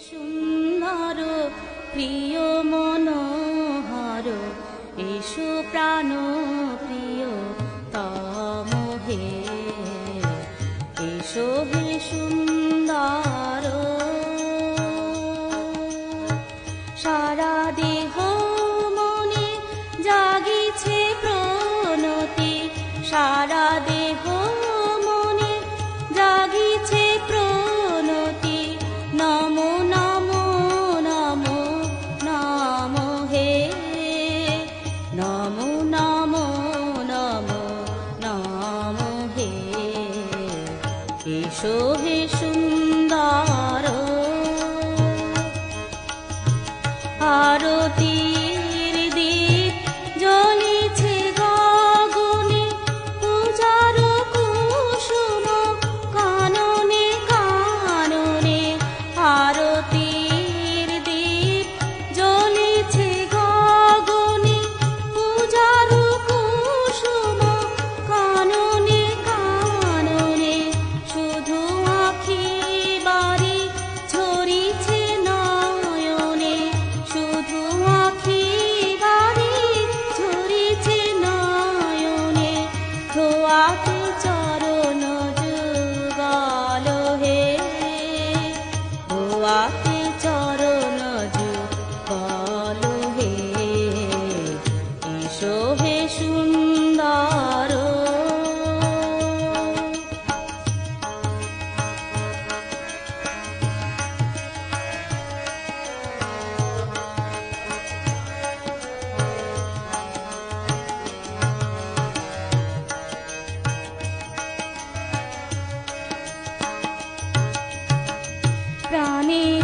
সুন্দর প্রিয় 出 তোমাকে চরণ যুগল হে ঈশ্ব হে সুন্দর। প্রাণী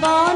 bon